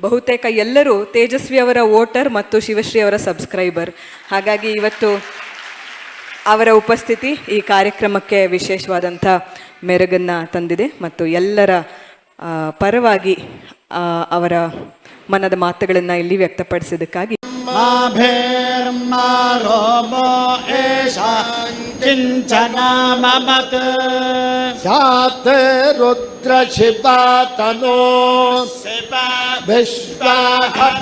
ಬಹುತೇಕ ಎಲ್ಲರೂ ತೇಜಸ್ವಿ ಅವರ ವೋಟರ್ ಮತ್ತು ಶಿವಶ್ರೀ ಅವರ ಸಬ್ಸ್ಕ್ರೈಬರ್. ಹಾಗಾಗಿ ಇವತ್ತು ಅವರ ಉಪಸ್ಥಿತಿ ಈ ಕಾರ್ಯಕ್ರಮಕ್ಕೆ ವಿಶೇಷವಾದಂಥ ಮೆರುಗನ್ನು ತಂದಿದೆ ಮತ್ತು ಎಲ್ಲರ ಪರವಾಗಿ ಅವರ ಮನದ ಮಾತುಗಳನ್ನು ಇಲ್ಲಿ ವ್ಯಕ್ತಪಡಿಸಿದ್ದಕ್ಕಾಗಿ माभेर्मा रोमो एषा किञ्चन ममत् सात रुद्र शिवा तनो विश्वाभेषजे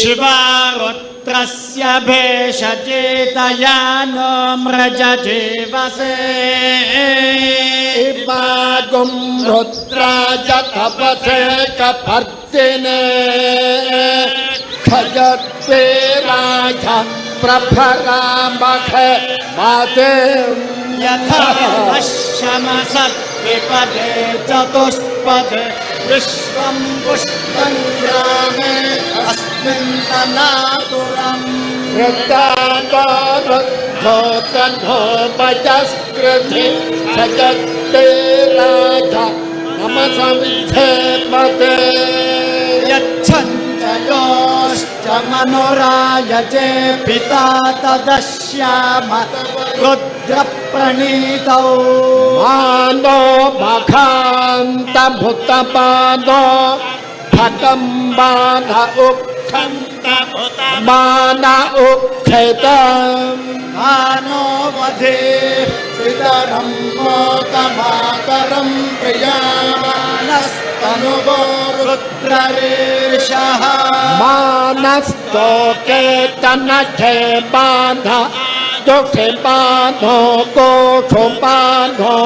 शिवा रुद्रस्य भेषजेतया नो मृजजीवसे इमागुं रुद्राज तपसे तिने खजते राजा प्रफराम्बख माते यथा अश्वमसत विपदे चतुष्पदे विश्वं पुष्पं ग्रामे अस्मिन् तनातुरम्। वृत्ताकारुद्धो तन्हो पचस्कृति सजत्ते राधा नमसंधे पदे यच्छञ्चयोश्च मनुरायजे पिता तदश्याम रुद्रप्रणीतौ मानो मखान्तभूतपादो फकम्बान उक्खन्त मान उक्थितम् मानो वधे पितरं मोकमातरं प्रियामानस्तनुवो रुद्ररेशः मानस्तोके तनखे बाध दुखे बाधो कोषो बाधो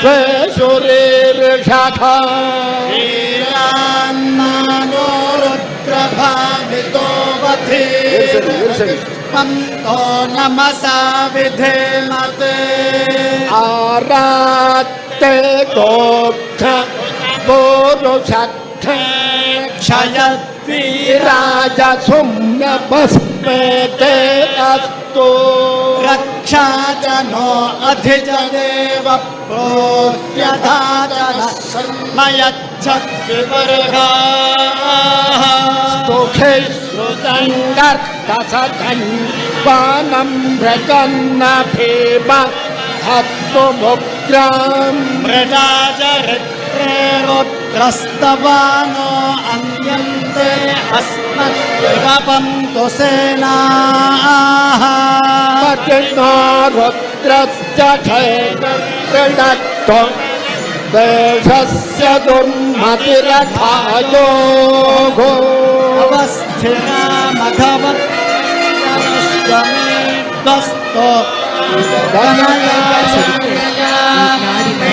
स्वेषुरीर्षखा वीरान्मानो रुद्रभामितो वधे पन्तो नमसा विधेमते आरात्ते गोक्ष पुरुषक्ष क्षयद्वीरा राजसुम्न भस्मेते अस्तु रक्षा च नो अधिजदेव प्रोह्यथा च न मयच्छद्विवर्गाः सुखे श्रुतङ्गर्कसधन् पानं व्रजन्न भीम हत्वमुग्राम् मृदा चरित्रे रुद्रस्तवानो अन्यन्ते अस्मद्विपन्तु सेनाः पतिनो रुद्रस्य खेदृढत्व देशस्य दुर्मतिरथायोगो अवस्थिरा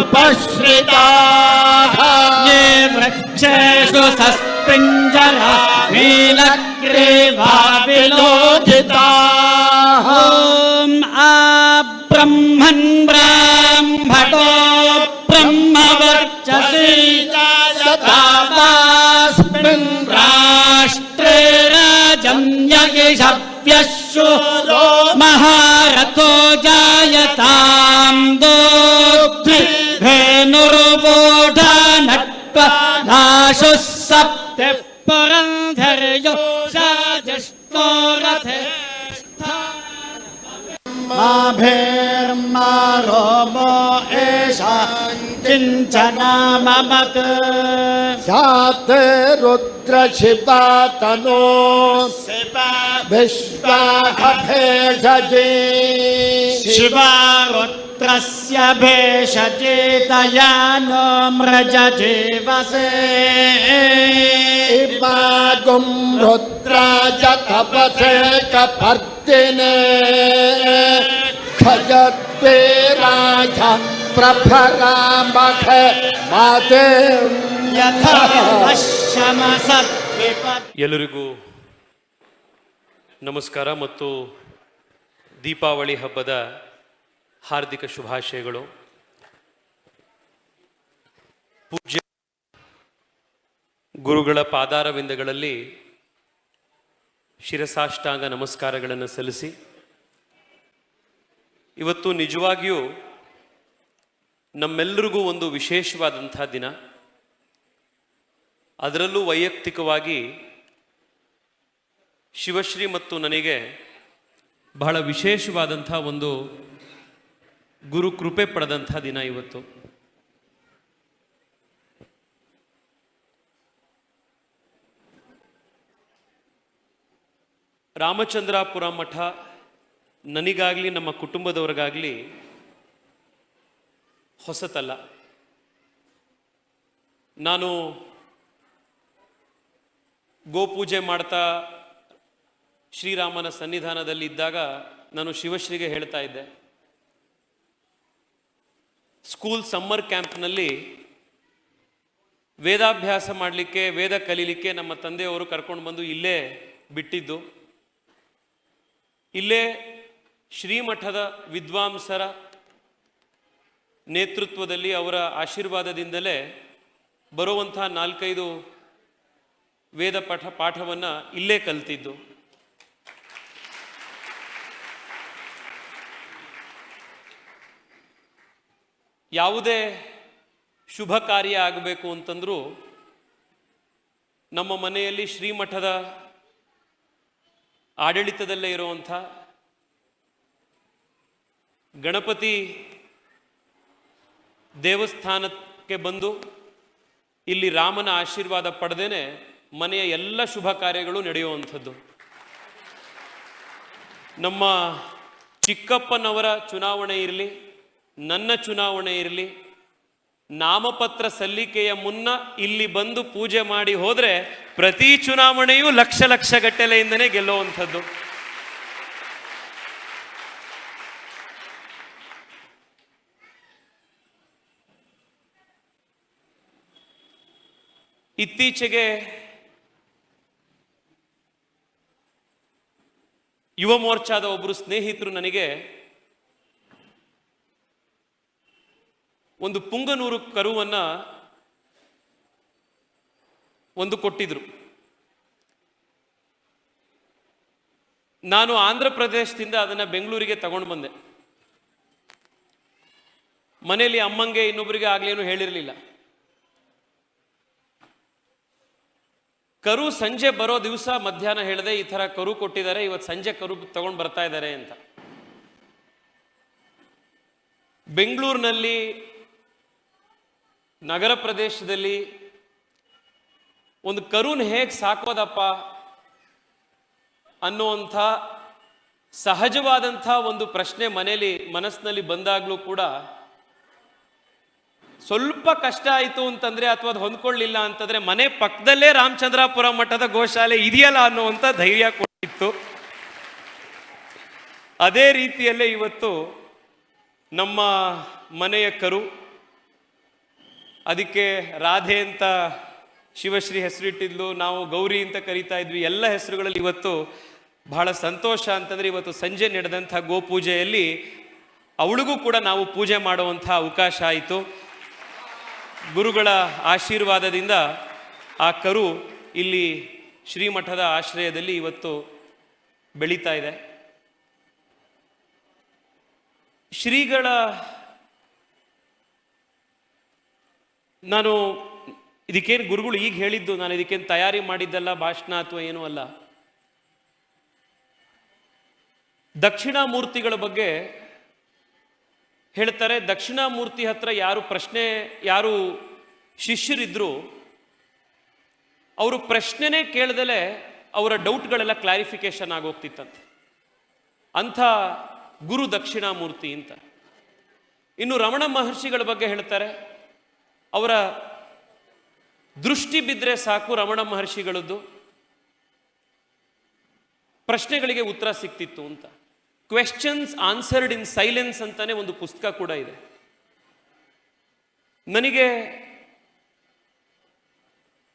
उपश्रिताः ये वृक्षेषु सस्पिञ्जरा नीलग्रीवा विलोकिताः ॐ आ ब्रह्मन् ब्राह्मणो ब्रह्मवर्चसि यथास्मिन् राष्ट्रे राजं यगिषव्यशो महाराज रथो जायताम् दोग्ध्रि नाशुः सप्त पुरन्धर्यो साजष्टो रथे माभेर्मा रोमो एषा किञ्चना ममत् सात रुद्र शिवा तनो विश्वाभेषजे शिवा रुद्रस्य भेषजेतया नो मृजजीवसे इमागुं रुद्राज तपसे कपर्दिने खजत्वे राज प्रभरामख माते यथा पश्यमसद्विपत् ಎಲ್ಲರಿಗೂ ನಮಸ್ಕಾರ ಮತ್ತು ದೀಪಾವಳಿ ಹಬ್ಬದ ಹಾರ್ದಿಕ ಶುಭಾಶಯಗಳು. ಪೂಜ್ಯ ಗುರುಗಳ ಪಾದಾರವಿಂದಗಳಲ್ಲಿ ಶಿರಸಾಷ್ಟಾಂಗ ನಮಸ್ಕಾರಗಳನ್ನು ಸಲ್ಲಿಸಿ. ಇವತ್ತು ನಿಜವಾಗಿಯೂ ನಮ್ಮೆಲ್ಲರಿಗೂ ಒಂದು ವಿಶೇಷವಾದಂಥ ದಿನ. ಅದರಲ್ಲೂ ವೈಯಕ್ತಿಕವಾಗಿ ಶಿವಶ್ರೀ ಮತ್ತು ನನಗೆ ಬಹಳ ವಿಶೇಷವಾದಂಥ ಒಂದು ಗುರು ಕೃಪೆ ಪಡೆದಂಥ ದಿನ ಇವತ್ತು. ರಾಮಚಂದ್ರಾಪುರ ಮಠ ನನಗಾಗಲಿ, ನಮ್ಮ ಕುಟುಂಬದವ್ರಿಗಾಗಲಿ ಹೊಸತಲ್ಲ. ನಾನು ಗೋಪೂಜೆ ಮಾಡ್ತಾ ಶ್ರೀರಾಮನ ಸನ್ನಿಧಾನದಲ್ಲಿ ಇದ್ದಾಗ ನಾನು ಶಿವಶ್ರೀಗೆ ಹೇಳ್ತಾ ಇದ್ದೆ. ಸ್ಕೂಲ್ ಸಮ್ಮರ್ ಕ್ಯಾಂಪ್ನಲ್ಲಿ ವೇದಾಭ್ಯಾಸ ಮಾಡಲಿಕ್ಕೆ, ವೇದ ಕಲೀಲಿಕ್ಕೆ ನಮ್ಮ ತಂದೆಯವರು ಕರ್ಕೊಂಡು ಬಂದು ಇಲ್ಲೇ ಬಿಟ್ಟಿದ್ದು. ಇಲ್ಲೇ ಶ್ರೀಮಠದ ವಿದ್ವಾಂಸರ ನೇತೃತ್ವದಲ್ಲಿ ಅವರ ಆಶೀರ್ವಾದದಿಂದಲೇ ಬರುವಂತಹ ನಾಲ್ಕೈದು ವೇದ ಪಾಠ ಪಾಠವನ್ನು ಇಲ್ಲೇ ಕಲ್ತಿದ್ದು. ಯಾವುದೇ ಶುಭ ಕಾರ್ಯ ಆಗಬೇಕು ಅಂತಂದರೂ ನಮ್ಮ ಮನೆಯಲ್ಲಿ ಶ್ರೀಮಠದ ಆಡಳಿತದಲ್ಲೇ ಇರುವಂಥ ಗಣಪತಿ ದೇವಸ್ಥಾನಕ್ಕೆ ಬಂದು ಇಲ್ಲಿ ರಾಮನ ಆಶೀರ್ವಾದ ಪಡೆದೇನೆ ಮನೆಯ ಎಲ್ಲ ಶುಭ ಕಾರ್ಯಗಳು ನಡೆಯುವಂಥದ್ದು. ನಮ್ಮ ಚಿಕ್ಕಪ್ಪನವರ ಚುನಾವಣೆ ಇರಲಿ ನನ್ನ ಚುನಾವಣೆ ಇರಲಿ, ನಾಮಪತ್ರ ಸಲ್ಲಿಕೆಯ ಮುನ್ನ ಇಲ್ಲಿ ಬಂದು ಪೂಜೆ ಮಾಡಿ ಹೋದರೆ ಪ್ರತಿ ಚುನಾವಣೆಯೂ ಲಕ್ಷ ಲಕ್ಷ ಗಟ್ಟಲೆಯಿಂದನೇ ಗೆಲ್ಲುವಂಥದ್ದು. ಇತ್ತೀಚೆಗೆ ಯುವ ಮೋರ್ಚಾದ ಒಬ್ಬರು ಸ್ನೇಹಿತರು ನನಗೆ ಒಂದು ಪುಂಗನೂರು ಕರುವನ್ನ ಒಂದು ಕೊಟ್ಟಿದ್ರು. ನಾನು ಆಂಧ್ರ ಪ್ರದೇಶದಿಂದ ಅದನ್ನ ಬೆಂಗಳೂರಿಗೆ ತಗೊಂಡು ಬಂದೆ. ಮನೆಯಲ್ಲಿ ಅಮ್ಮಂಗೆ ಇನ್ನೊಬ್ಬರಿಗೆ ಆಗ್ಲೇನು ಹೇಳಿರಲಿಲ್ಲ. ಕರು ಸಂಜೆ ಬರೋ ದಿವಸ ಮಧ್ಯಾಹ್ನ ಹೇಳಿದೆ ಈ ಥರ ಕರು ಕೊಟ್ಟಿದ್ದಾರೆ ಇವತ್ತು ಸಂಜೆ ಕರು ತಗೊಂಡು ಬರ್ತಾ ಇದ್ದಾರೆ ಅಂತ. ಬೆಂಗಳೂರಿನಲ್ಲಿ ನಗರ ಪ್ರದೇಶದಲ್ಲಿ ಒಂದು ಕರುನ್ ಹೇಗೆ ಸಾಕೋದಪ್ಪ ಅನ್ನುವಂಥ ಸಹಜವಾದಂಥ ಒಂದು ಪ್ರಶ್ನೆ ಮನೆಯಲ್ಲಿ ಮನಸ್ಸಿನಲ್ಲಿ ಬಂದಾಗಲೂ ಕೂಡ ಸ್ವಲ್ಪ ಕಷ್ಟ ಆಯಿತು ಅಂತಂದರೆ ಅಥವಾ ಅದು ಹೊಂದ್ಕೊಳ್ಳಿಲ್ಲ ಅಂತಂದರೆ ಮನೆ ಪಕ್ಕದಲ್ಲೇ ರಾಮಚಂದ್ರಾಪುರ ಮಠದ ಗೋಶಾಲೆ ಇದೆಯಲ್ಲ ಅನ್ನುವಂಥ ಧೈರ್ಯ ಕೊಟ್ಟಿತ್ತು ಅದೇ ರೀತಿಯಲ್ಲೇ ಇವತ್ತು ನಮ್ಮ ಮನೆಯ ಕರು ಅದಕ್ಕೆ ರಾಧೆ ಅಂತ ಶಿವಶ್ರೀ ಹೆಸರಿಟ್ಟಿದ್ಲು, ನಾವು ಗೌರಿ ಅಂತ ಕರಿತಾ ಇದ್ವಿ. ಎಲ್ಲ ಹೆಸರುಗಳಲ್ಲಿ ಇವತ್ತು ಬಹಳ ಸಂತೋಷ ಅಂತಂದ್ರೆ ಇವತ್ತು ಸಂಜೆ ನಡೆದಂಥ ಗೋಪೂಜೆಯಲ್ಲಿ ಅವಳಿಗೂ ಕೂಡ ನಾವು ಪೂಜೆ ಮಾಡುವಂಥ ಅವಕಾಶ ಆಯಿತು. ಗುರುಗಳ ಆಶೀರ್ವಾದದಿಂದ ಆ ಕರು ಇಲ್ಲಿ ಶ್ರೀಮಠದ ಆಶ್ರಯದಲ್ಲಿ ಇವತ್ತು ಬೆಳೀತಾ ಇದೆ. ಶ್ರೀಗಳ ನಾನು ಇದಕ್ಕೇನು ಗುರುಗಳು ಈಗ ಹೇಳಿದ್ದು, ನಾನು ಇದಕ್ಕೇನು ತಯಾರಿ ಮಾಡಿದ್ದಲ್ಲ, ಭಾಷಣ ಅಥವಾ ಏನೂ ಅಲ್ಲ. ದಕ್ಷಿಣ ಮೂರ್ತಿಗಳ ಬಗ್ಗೆ ಹೇಳ್ತಾರೆ ದಕ್ಷಿಣ ಮೂರ್ತಿ ಹತ್ರ ಯಾರು ಪ್ರಶ್ನೆ, ಯಾರು ಶಿಷ್ಯರಿದ್ರು, ಅವರು ಪ್ರಶ್ನೆನೇ ಕೇಳ್ದಲೆ ಅವರ ಡೌಟ್ಗಳೆಲ್ಲ ಕ್ಲಾರಿಫಿಕೇಶನ್ ಆಗೋಗ್ತಿತ್ತಂತೆ. ಅಂಥ ಗುರು ದಕ್ಷಿಣಾಮೂರ್ತಿ ಅಂತ. ಇನ್ನು ರಮಣ ಮಹರ್ಷಿಗಳ ಬಗ್ಗೆ ಹೇಳ್ತಾರೆ ಅವರ ದೃಷ್ಟಿ ಬಿದ್ದರೆ ಸಾಕು ರಮಣ ಮಹರ್ಷಿಗಳದ್ದು. ಪ್ರಶ್ನೆಗಳಿಗೆ ಉತ್ತರ ಸಿಕ್ತಿತ್ತು ಅಂತ. ಕ್ವೆಶ್ಚನ್ಸ್ ಆನ್ಸರ್ಡ್ ಇನ್ ಸೈಲೆನ್ಸ್ ಅಂತಾನೆ ಒಂದು ಪುಸ್ತಕ ಕೂಡ ಇದೆ. ನನಗೆ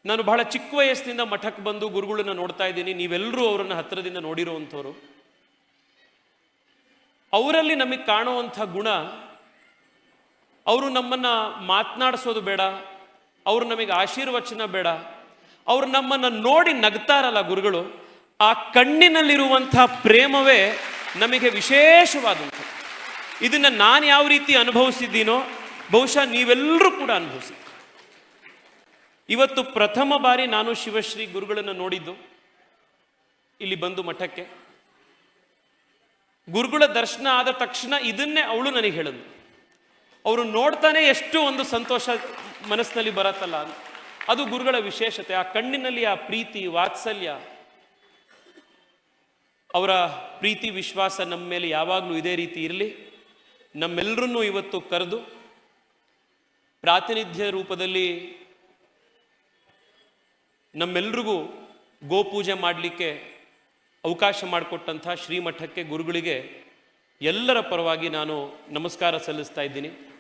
ನಾನು ಬಹಳ ಚಿಕ್ಕ ವಯಸ್ಸಿನಿಂದ ಮಠಕ್ಕೆ ಬಂದು ಗುರುಗಳನ್ನ ನೋಡ್ತಾ ಇದ್ದೀನಿ. ನೀವೆಲ್ಲರೂ ಅವರನ್ನು ಹತ್ತಿರದಿಂದ ನೋಡಿರುವಂಥವ್ರು ಅವರಲ್ಲಿ ನಮಗೆ ಕಾಣುವಂಥ ಗುಣ ಅವರು ನಮ್ಮನ್ನು ಮಾತನಾಡಿಸೋದು ಬೇಡ. ಅವರು ನಮಗೆ ಆಶೀರ್ವಚನ ಬೇಡ. ಅವರು ನಮ್ಮನ್ನು ನೋಡಿ ನಗ್ತಾರಲ್ಲ ಗುರುಗಳು, ಆ ಕಣ್ಣಿನಲ್ಲಿರುವಂಥ ಪ್ರೇಮವೇ ನಮಗೆ ವಿಶೇಷವಾದಂಥ ಇದನ್ನ ನಾನು ಯಾವ ರೀತಿ ಅನುಭವಿಸಿದ್ದೀನೋ, ಬಹುಶಃ ನೀವೆಲ್ಲರೂ ಕೂಡ ಅನುಭವಿಸಿ. ಇವತ್ತು ಪ್ರಥಮ ಬಾರಿ ನಾನು ಶಿವಶ್ರೀ ಗುರುಗಳನ್ನು ನೋಡಿದ್ದು. ಇಲ್ಲಿ ಬಂದು ಮಠಕ್ಕೆ. ಗುರುಗಳ ದರ್ಶನ ಆದ ತಕ್ಷಣ ಇದನ್ನೇ ಅವಳು ನನಗೆ ಹೇಳಿದ್ಲು. ಅವರು ನೋಡ್ತಾನೆ ಎಷ್ಟು ಒಂದು ಸಂತೋಷ ಮನಸ್ಸಿನಲ್ಲಿ ಬರತ್ತಲ್ಲ. ಅದು ಗುರುಗಳ ವಿಶೇಷತೆ. ಆ ಕಣ್ಣಿನಲ್ಲಿ ಆ ಪ್ರೀತಿ, ವಾತ್ಸಲ್ಯ, ಅವರ ಪ್ರೀತಿ, ವಿಶ್ವಾಸ ನಮ್ಮ ಮೇಲೆ ಯಾವಾಗಲೂ ಇದೇ ರೀತಿ ಇರಲಿ. ನಮ್ಮೆಲ್ಲರನ್ನೂ ಇವತ್ತು ಕರೆದು ಪ್ರಾತಿನಿಧ್ಯ ರೂಪದಲ್ಲಿ ನಮ್ಮೆಲ್ರಿಗೂ ಗೋಪೂಜೆ ಮಾಡಲಿಕ್ಕೆ ಅವಕಾಶ ಮಾಡಿಕೊಟ್ಟಂಥ ಶ್ರೀಮಠಕ್ಕೆ ಗುರುಗಳಿಗೆ ಎಲ್ಲರ ಪರವಾಗಿ ನಾನು ನಮಸ್ಕಾರ ಸಲ್ಲಿಸ್ತಾ ಇದ್ದೀನಿ.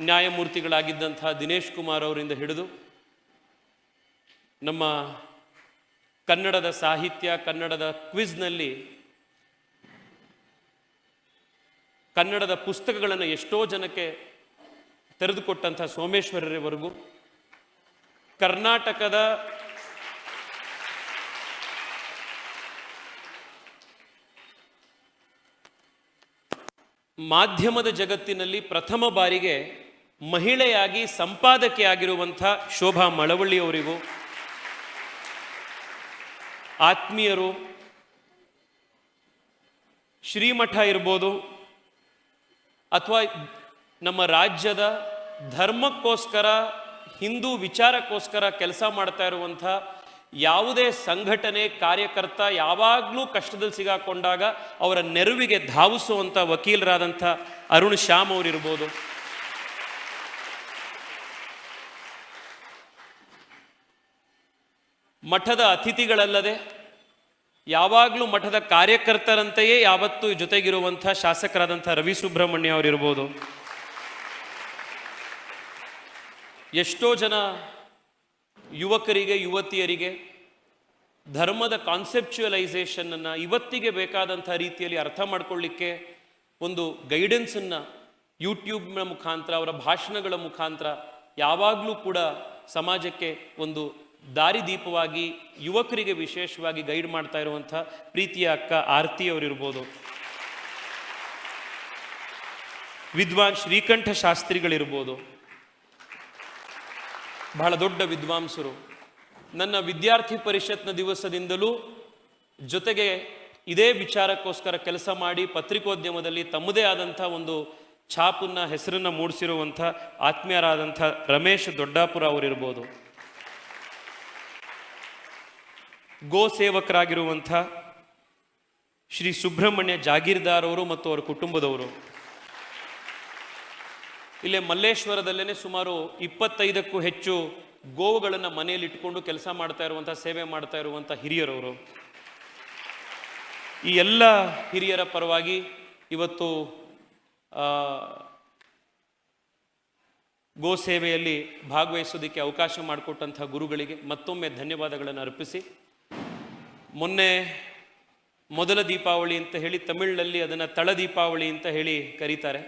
ನ್ಯಾಯಮೂರ್ತಿಗಳಾಗಿದ್ದಂಥ ದಿನೇಶ್ ಕುಮಾರ್ ಅವರಿಂದ ಹಿಡಿದು ನಮ್ಮ ಕನ್ನಡದ ಸಾಹಿತ್ಯ, ಕನ್ನಡದ ಕ್ವಿಜ್ನಲ್ಲಿ ಕನ್ನಡದ ಪುಸ್ತಕಗಳನ್ನು ಎಷ್ಟೋ ಜನಕ್ಕೆ ತೆರೆದುಕೊಟ್ಟಂಥ ಸೋಮೇಶ್ವರರವರೆಗೂ ಕರ್ನಾಟಕದ ಮಾಧ್ಯಮದ ಜಗತ್ತಿನಲ್ಲಿ ಪ್ರಥಮ ಬಾರಿಗೆ ಮಹಿಳೆಯಾಗಿ ಸಂಪಾದಕಿಯಾಗಿರುವಂಥ ಶೋಭಾ ಮಳವಳ್ಳಿ ಅವರಿಗೂ ಆತ್ಮೀಯರು, ಶ್ರೀಮಠ ಇರ್ಬೋದು ಅಥವಾ ನಮ್ಮ ರಾಜ್ಯದ ಧರ್ಮಕ್ಕೋಸ್ಕರ, ಹಿಂದೂ ವಿಚಾರಕ್ಕೋಸ್ಕರ ಕೆಲಸ ಮಾಡ್ತಾ ಇರುವಂಥ ಯಾವುದೇ ಸಂಘಟನೆ ಕಾರ್ಯಕರ್ತ ಯಾವಾಗಲೂ ಕಷ್ಟದಲ್ಲಿ ಸಿಗಾಕೊಂಡಾಗ ಅವರ ನೆರವಿಗೆ ಧಾವಿಸುವಂಥ ವಕೀಲರಾದಂಥ ಅರುಣ್ ಶ್ಯಾಮ್ ಅವರಿರ್ಬೋದು. ಮಠದ ಅತಿಥಿಗಳಲ್ಲದೆ ಯಾವಾಗಲೂ ಮಠದ ಕಾರ್ಯಕರ್ತರಂತೆಯೇ ಯಾವತ್ತೂ ಜೊತೆಗಿರುವಂಥ ಶಾಸಕರಾದಂಥ ರವಿ ಸುಬ್ರಹ್ಮಣ್ಯ ಅವರಿರ್ಬೋದು. ಎಷ್ಟೋ ಜನ ಯುವಕರಿಗೆ, ಯುವತಿಯರಿಗೆ ಧರ್ಮದ ಕಾನ್ಸೆಪ್ಚುಯಲೈಸೇಷನ್ ಅನ್ನ ಇವತ್ತಿಗೆ ಬೇಕಾದಂಥ ರೀತಿಯಲ್ಲಿ ಅರ್ಥ ಮಾಡ್ಕೊಳ್ಳಿಕ್ಕೆ ಒಂದು ಗೈಡೆನ್ಸನ್ನು ಯೂಟ್ಯೂಬ್ನ ಮುಖಾಂತರ, ಅವರ ಭಾಷಣಗಳ ಮುಖಾಂತರ ಯಾವಾಗಲೂ ಕೂಡ ಸಮಾಜಕ್ಕೆ ಒಂದು ದಾರಿದೀಪವಾಗಿ ಯುವಕರಿಗೆ ವಿಶೇಷವಾಗಿ ಗೈಡ್ ಮಾಡ್ತಾ ಇರುವಂಥ ಪ್ರೀತಿಯ ಅಕ್ಕ ಆರತಿ ಅವರಿರ್ಬೋದು ವಿದ್ವಾನ್ ಶ್ರೀಕಂಠ ಶಾಸ್ತ್ರಿಗಳಿರ್ಬೋದು. ಬಹಳ ದೊಡ್ಡ ವಿದ್ವಾಂಸರು. ನನ್ನ ವಿದ್ಯಾರ್ಥಿ ಪರಿಷತ್ನ ದಿವಸದಿಂದಲೂ ಜೊತೆಗೆ ಇದೇ ವಿಚಾರಕ್ಕೋಸ್ಕರ ಕೆಲಸ ಮಾಡಿ ಪತ್ರಿಕೋದ್ಯಮದಲ್ಲಿ ತಮ್ಮದೇ ಆದಂಥ ಒಂದು ಛಾಪನ್ನ ಹೆಸರನ್ನು ಮೂಡಿಸಿರುವಂಥ ಆತ್ಮೀಯರಾದಂಥ ರಮೇಶ್ ದೊಡ್ಡಾಪುರ ಅವರಿರ್ಬೋದು. ಗೋ ಸೇವಕರಾಗಿರುವಂಥ ಶ್ರೀ ಸುಬ್ರಹ್ಮಣ್ಯ ಜಾಗೀರ್ದಾರ್ ಅವರು ಮತ್ತು ಅವರ ಕುಟುಂಬದವರು. ಇಲ್ಲೇ ಮಲ್ಲೇಶ್ವರದಲ್ಲೇನೆ ಸುಮಾರು ಇಪ್ಪತ್ತೈದಕ್ಕೂ ಹೆಚ್ಚು ಗೋವುಗಳನ್ನು ಮನೆಯಲ್ಲಿ ಇಟ್ಕೊಂಡು ಕೆಲಸ ಮಾಡ್ತಾ ಇರುವಂಥ, ಸೇವೆ ಮಾಡ್ತಾ ಇರುವಂಥ ಹಿರಿಯರವರು. ಈ ಎಲ್ಲ ಹಿರಿಯರ ಪರವಾಗಿ ಇವತ್ತು ಗೋ ಸೇವೆಯಲ್ಲಿ ಭಾಗವಹಿಸೋದಕ್ಕೆ ಅವಕಾಶ ಮಾಡಿಕೊಟ್ಟಂಥ ಗುರುಗಳಿಗೆ ಮತ್ತೊಮ್ಮೆ ಧನ್ಯವಾದಗಳನ್ನು ಅರ್ಪಿಸಿ. ಮೊನ್ನೆ ಮೊದಲ ದೀಪಾವಳಿ ಅಂತ ಹೇಳಿ ತಮಿಳಿನಲ್ಲಿ ಅದನ್ನು ತಳ ದೀಪಾವಳಿ ಅಂತ ಹೇಳಿ ಕರೀತಾರೆ.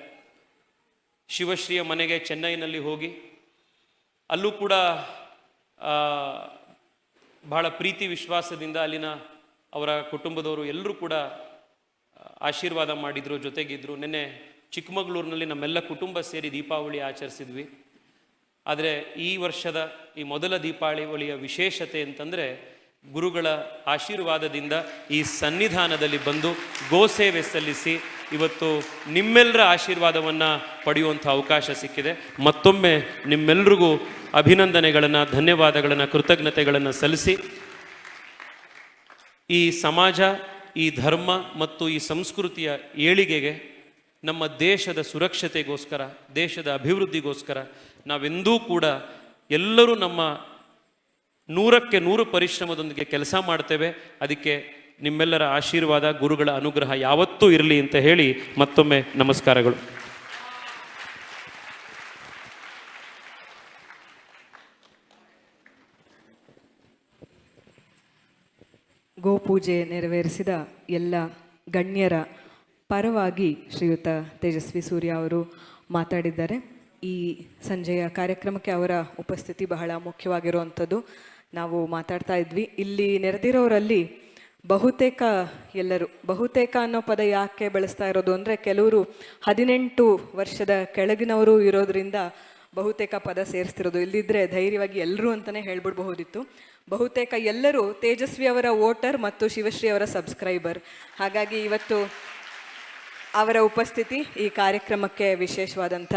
ಶಿವಶ್ರೀಯ ಮನೆಗೆ ಚೆನ್ನೈನಲ್ಲಿ ಹೋಗಿ ಅಲ್ಲೂ ಕೂಡ ಬಹಳ ಪ್ರೀತಿ ವಿಶ್ವಾಸದಿಂದ ಅಲ್ಲಿನ ಅವರ ಕುಟುಂಬದವರು ಎಲ್ಲರೂ ಕೂಡ ಆಶೀರ್ವಾದ ಮಾಡಿದ್ರು, ಜೊತೆಗಿದ್ರು. ನಿನ್ನೆ ಚಿಕ್ಕಮಗಳೂರಿನಲ್ಲಿ ನಮ್ಮೆಲ್ಲ ಕುಟುಂಬ ಸೇರಿ ದೀಪಾವಳಿ ಆಚರಿಸಿದ್ವಿ. ಆದರೆ ಈ ವರ್ಷದ ಈ ಮೊದಲ ದೀಪಾವಳಿಯ ವಿಶೇಷತೆ ಅಂತಂದರೆ ಗುರುಗಳ ಆಶೀರ್ವಾದದಿಂದ ಈ ಸನ್ನಿಧಾನದಲ್ಲಿ ಬಂದು ಗೋಸೇವೆ ಸಲ್ಲಿಸಿ ಇವತ್ತು ನಿಮ್ಮೆಲ್ಲರ ಆಶೀರ್ವಾದವನ್ನು ಪಡೆಯುವಂಥ ಅವಕಾಶ ಸಿಕ್ಕಿದೆ. ಮತ್ತೊಮ್ಮೆ ನಿಮ್ಮೆಲ್ರಿಗೂ ಅಭಿನಂದನೆಗಳನ್ನು, ಧನ್ಯವಾದಗಳನ್ನು, ಕೃತಜ್ಞತೆಗಳನ್ನು ಸಲ್ಲಿಸಿ. ಈ ಸಮಾಜ, ಈ ಧರ್ಮ ಮತ್ತು ಈ ಸಂಸ್ಕೃತಿಯ ಏಳಿಗೆಗೆ ನಮ್ಮ ದೇಶದ ಸುರಕ್ಷತೆಗೋಸ್ಕರ, ದೇಶದ ಅಭಿವೃದ್ಧಿಗೋಸ್ಕರ ನಾವೆಂದೂ ಕೂಡ ಎಲ್ಲರೂ ನಮ್ಮ ನೂರಕ್ಕೆ ನೂರು ಪರಿಶ್ರಮದೊಂದಿಗೆ ಕೆಲಸ ಮಾಡ್ತೇವೆ. ಅದಕ್ಕೆ ನಿಮ್ಮೆಲ್ಲರ ಆಶೀರ್ವಾದ, ಗುರುಗಳ ಅನುಗ್ರಹ ಯಾವತ್ತೂ ಇರಲಿ ಅಂತ ಹೇಳಿ ಮತ್ತೊಮ್ಮೆ ನಮಸ್ಕಾರಗಳು. ಗೋಪೂಜೆ ನೆರವೇರಿಸಿದ ಎಲ್ಲ ಗಣ್ಯರ ಪರವಾಗಿ ಶ್ರೀಯುತ ತೇಜಸ್ವಿ ಸೂರ್ಯ ಅವರು ಮಾತಾಡಿದ್ದಾರೆ. ಈ ಸಂಜೆಯ ಕಾರ್ಯಕ್ರಮಕ್ಕೆ ಅವರ ಉಪಸ್ಥಿತಿ ಬಹಳ ಮುಖ್ಯವಾಗಿರುವಂಥದ್ದು. ನಾವು ಮಾತಾಡ್ತಾ ಇದ್ವಿ. ಇಲ್ಲಿ ನೆರೆದಿರೋರಲ್ಲಿ ಬಹುತೇಕ ಎಲ್ಲರೂ, ಬಹುತೇಕ ಅನ್ನೋ ಪದ ಯಾಕೆ ಬಳಸ್ತಾ ಇರೋದು ಅಂದರೆ ಕೆಲವರು ಹದಿನೆಂಟು ವರ್ಷದ ಕೆಳಗಿನವರು ಇರೋದ್ರಿಂದ ಬಹುತೇಕ ಪದ ಸೇರಿಸ್ತಿರೋದು. ಇಲ್ಲಿದ್ರೆ ಧೈರ್ಯವಾಗಿ ಎಲ್ಲರೂ ಅಂತಲೇ ಹೇಳ್ಬಿಡ್ಬಹುದಿತ್ತು. ಬಹುತೇಕ ಎಲ್ಲರೂ ತೇಜಸ್ವಿ ಅವರ ವೋಟರ್ ಮತ್ತು ಶಿವಶ್ರೀ ಅವರ ಸಬ್ಸ್ಕ್ರೈಬರ್. ಹಾಗಾಗಿ ಇವತ್ತು ಅವರ ಉಪಸ್ಥಿತಿ ಈ ಕಾರ್ಯಕ್ರಮಕ್ಕೆ ವಿಶೇಷವಾದಂಥ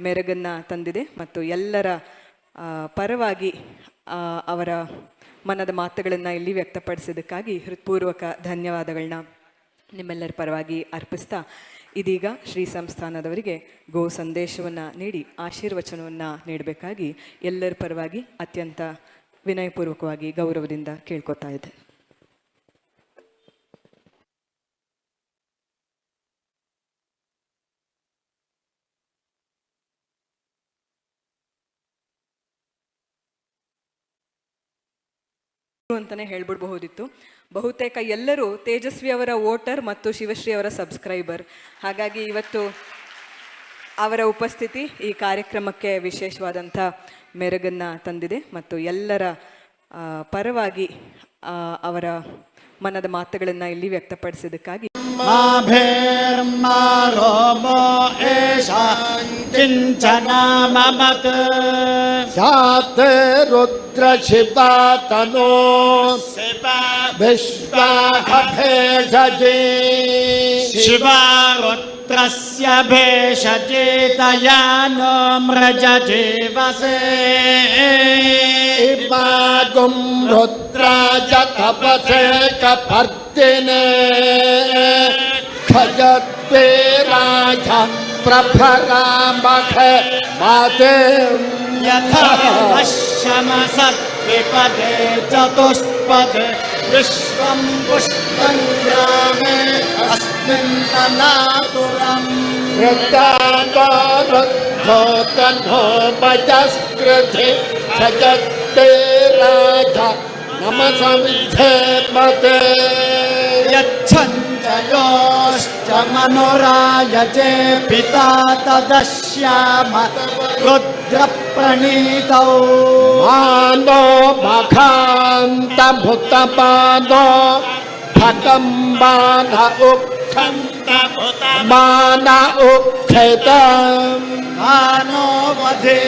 ಮೆರುಗನ್ನು ತಂದಿದೆ. ಮತ್ತು ಎಲ್ಲರ ಪರವಾಗಿ ಅವರ ಮನದ ಮಾತುಗಳನ್ನು ಇಲ್ಲಿ ವ್ಯಕ್ತಪಡಿಸಿದ್ದಕ್ಕಾಗಿ ಹೃತ್ಪೂರ್ವಕ ಧನ್ಯವಾದಗಳನ್ನ ನಿಮ್ಮೆಲ್ಲರ ಪರವಾಗಿ ಅರ್ಪಿಸ್ತಾ ಇದೀಗ ಶ್ರೀ ಸಂಸ್ಥಾನದವರಿಗೆ ಗೋ ಸಂದೇಶವನ್ನು ನೀಡಿ ಆಶೀರ್ವಚನವನ್ನು ನೀಡಬೇಕಾಗಿ ಎಲ್ಲರ ಪರವಾಗಿ ಅತ್ಯಂತ ವಿನಯಪೂರ್ವಕವಾಗಿ ಗೌರವದಿಂದ ಕೇಳ್ಕೊತಾ ಇದೆ ಅಂತಾನೆ ಹೇಳ್ಬಿಡ್ಬಹುದಿತ್ತು. ಬಹುತೇಕ ಎಲ್ಲರೂ ತೇಜಸ್ವಿ ಅವರ ವೋಟರ್ ಮತ್ತು ಶಿವಶ್ರೀ ಅವರ ಸಬ್ಸ್ಕ್ರೈಬರ್. ಹಾಗಾಗಿ ಇವತ್ತು ಅವರ ಉಪಸ್ಥಿತಿ ಈ ಕಾರ್ಯಕ್ರಮಕ್ಕೆ ವಿಶೇಷವಾದಂಥ ಮೆರುಗನ್ನು ತಂದಿದೆ ಮತ್ತು ಎಲ್ಲರ ಪರವಾಗಿ ಅವರ ಮನದ ಮಾತುಗಳನ್ನು ಇಲ್ಲಿ ವ್ಯಕ್ತಪಡಿಸಿದ್ದಕ್ಕಾಗಿ माभेर्मा रोमो एषा किञ्चनाममत् सात रुद्र शिवा तनो शिवा विश्वाभेषजे शिवा रुद्रस्य भेषजेतया नो मृजजीवसे। इमागुं रुद्राज तपसे कपर्दिने खजत्वे राज प्रभरामख माते। यथा पश्यमसद्विपदे चतुष्पदे विश्वं पुष्पं ग्रामे अस्मिन् अनातुरम् वृत्तानो मजस्कृति सजत्ते राज नमसमिद्धे मते यच्छञ्चयोश्च मनुरायजे पिता तदश्याम रुद्रप्रणीतौ मानो मखान्तभूतमानो भगम्बान उक्षन्त मान उक्षेतम् मानो वधे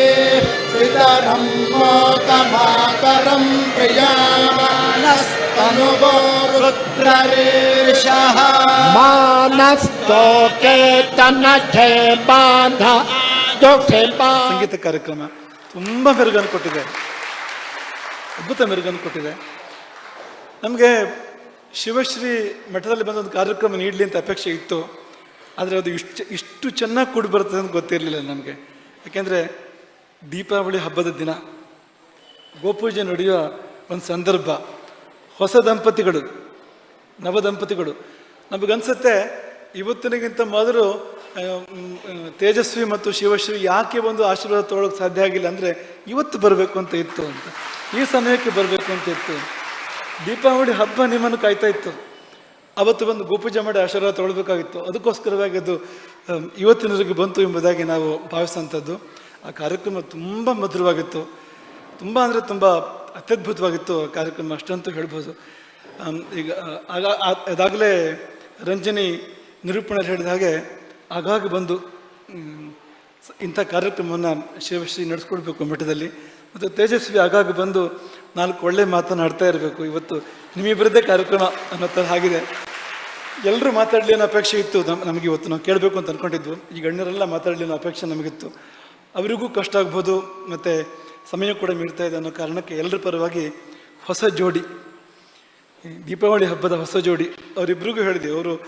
पितरं मोकमातरं प्रियामानस्तनुवो रुद्ररेशः मानस्तोके तनखे बाध दुखे बाध ಸಂಗೀತ ಕಾರ್ಯಕ್ರಮ ತುಂಬ ಮೆರುಗನ್ನು ಕೊಟ್ಟಿದೆ ಅದ್ಭುತ ಮೆರುಗನ್ನು ಕೊಟ್ಟಿದೆ ನಮಗೆ ಶಿವಶ್ರೀ ಮಠದಲ್ಲಿ ಬಂದ ಒಂದು ಕಾರ್ಯಕ್ರಮ ನೀಡಲಿ ಅಂತ ಅಪೇಕ್ಷೆ ಇತ್ತು. ಆದರೆ ಅದು ಇಷ್ಟು ಇಷ್ಟು ಚೆನ್ನಾಗಿ ಕೂಡಿ ಬರ್ತದೆ ಅಂತ ಗೊತ್ತಿರಲಿಲ್ಲ ನಮಗೆ. ಯಾಕೆಂದರೆ ದೀಪಾವಳಿ ಹಬ್ಬದ ದಿನ, ಗೋಪೂಜೆ ನಡೆಯುವ ಒಂದು ಸಂದರ್ಭ, ಹೊಸ ದಂಪತಿಗಳು, ನವ ದಂಪತಿಗಳು. ನಮಗನ್ಸುತ್ತೆ, ಇವತ್ತಿನಗಿಂತ ಮೊದಲು ತೇಜಸ್ವಿ ಮತ್ತು ಶಿವಶ್ರೀ ಯಾಕೆ ಒಂದು ಆಶೀರ್ವಾದ ತೊಗೊಳಕ್ಕೆ ಸಾಧ್ಯ ಆಗಿಲ್ಲ ಅಂದರೆ ಇವತ್ತು ಬರಬೇಕು ಅಂತ ಇತ್ತು ಅಂತ. ಈ ಸಮಯಕ್ಕೆ ಬರಬೇಕು ಅಂತ ಇತ್ತು. ದೀಪಾವಳಿ ಹಬ್ಬ ನಿಮ್ಮನ್ನು ಕಾಯ್ತಾ ಇತ್ತು. ಅವತ್ತು ಬಂದು ಗೋಪೂಜೆ ಮಾಡಿ ಆಶೀರ್ವಾದ ತೊಗೊಳ್ಬೇಕಾಗಿತ್ತು. ಅದಕ್ಕೋಸ್ಕರವಾಗಿ ಅದು ಇವತ್ತಿನವರಿಗೆ ಬಂತು ಎಂಬುದಾಗಿ ನಾವು ಭಾವಿಸುವಂಥದ್ದು ಆ ಕಾರ್ಯಕ್ರಮ ತುಂಬ ಮಧುರವಾಗಿತ್ತು. ತುಂಬ ಅಂದರೆ ತುಂಬ ಅತ್ಯದ್ಭುತವಾಗಿತ್ತು ಆ ಕಾರ್ಯಕ್ರಮ, ಅಷ್ಟಂತೂ ಹೇಳ್ಬೋದು. ಈಗ, ಆಗ ಅದಾಗಲೇ ರಂಜನಿ ನಿರೂಪಣೆ ಹೇಳಿದ ಹಾಗೆ ಆಗಾಗ ಬಂದು ಇಂಥ ಕಾರ್ಯಕ್ರಮವನ್ನು ಶಿವಶ್ರೀ ನಡೆಸ್ಕೊಡ್ಬೇಕು ಮಠದಲ್ಲಿ. ಮತ್ತು ತೇಜಸ್ವಿ ಆಗಾಗ ಬಂದು ನಾಲ್ಕು ಒಳ್ಳೆ ಮಾತನಾಡ್ತಾ ಇರಬೇಕು. ಇವತ್ತು ನಿಮ್ಮಿಬ್ಬರದ್ದೇ ಕಾರ್ಯಕ್ರಮ ಅನ್ನೋ ಥರ ಆಗಿದೆ. ಎಲ್ಲರೂ ಮಾತಾಡಲಿ ಅನ್ನೋ ಅಪೇಕ್ಷೆ ಇತ್ತು ನಮ್- ನಮಗೆ ಇವತ್ತು ನಾವು ಕೇಳಬೇಕು ಅಂತ ಅಂದ್ಕೊಂಡಿದ್ವು ಈ ಗಣ್ಯರೆಲ್ಲ ಮಾತಾಡಲಿ ಅನ್ನೋ ಅಪೇಕ್ಷೆ ನಮಗಿತ್ತು ಅವರಿಗೂ ಕಷ್ಟ ಆಗ್ಬೋದು, ಮತ್ತು ಸಮಯ ಕೂಡ ಮೀರ್ತಾ ಇದೆ ಅನ್ನೋ ಕಾರಣಕ್ಕೆ ಎಲ್ಲರ ಪರವಾಗಿ ಹೊಸ ಜೋಡಿ ದೀಪಾವಳಿ ಹಬ್ಬದ ಹೊಸ ಜೋಡಿ ಅವರಿಬ್ಬರಿಗೂ ಹೇಳಿದೆ. ಅವರು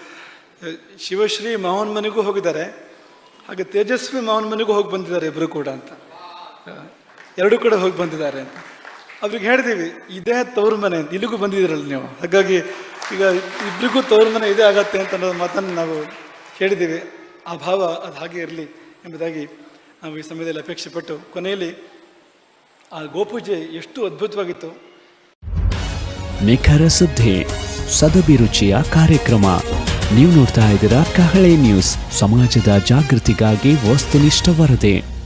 ಶಿವಶ್ರೀ ಮಾವನ ಮನೆಗೂ ಹೋಗಿದ್ದಾರೆ. ಹಾಗೆ ತೇಜಸ್ವಿ ಮಾವನ ಮನೆಗೂ ಹೋಗಿ ಬಂದಿದ್ದಾರೆ ಇಬ್ಬರು ಕೂಡ ಅಂತ. ಎರಡೂ ಕಡೆ ಹೋಗಿ ಬಂದಿದ್ದಾರೆ ಅಂತ. ಅವ್ರಿಗೆ ಹೇಳ್ತೀವಿ ಇದೇ ತವ್ರ ಮನೆ ಇಲ್ಲಿಗೂ ಬಂದಿದ್ದೀರಲ್ಲ ನೀವು. ಹಾಗಾಗಿ ಈಗ ಇಬ್ಬರಿಗೂ ತವ್ರ ಮನೆ ಇದೇ ಆಗತ್ತೆ ಅಂತ ಅನ್ನೋ ಮಾತನ್ನು ನಾವು ಹೇಳಿದ್ದೀವಿ ಆ ಭಾವ ಅದು ಹಾಗೆ ಇರಲಿ ಎಂಬುದಾಗಿ ನಾವು ಈ ಸಮಯದಲ್ಲಿ ಅಪೇಕ್ಷೆ ಪಟ್ಟು ಕೊನೆಯಲ್ಲಿ ಆ ಗೋಪೂಜೆ ಎಷ್ಟು ಅದ್ಭುತವಾಗಿತ್ತು. ನಿಖರ ಸುದ್ದಿ ಸದಭಿರುಚಿಯ ಕಾರ್ಯಕ್ರಮ. ನೀವು ನೋಡ್ತಾ ಇದ್ದೀರಾ ಕಹಳೆ ನ್ಯೂಸ್. ಸಮಾಜದ ಜಾಗೃತಿಗಾಗಿ ವಸ್ತುನಿಷ್ಠ ವರದಿ.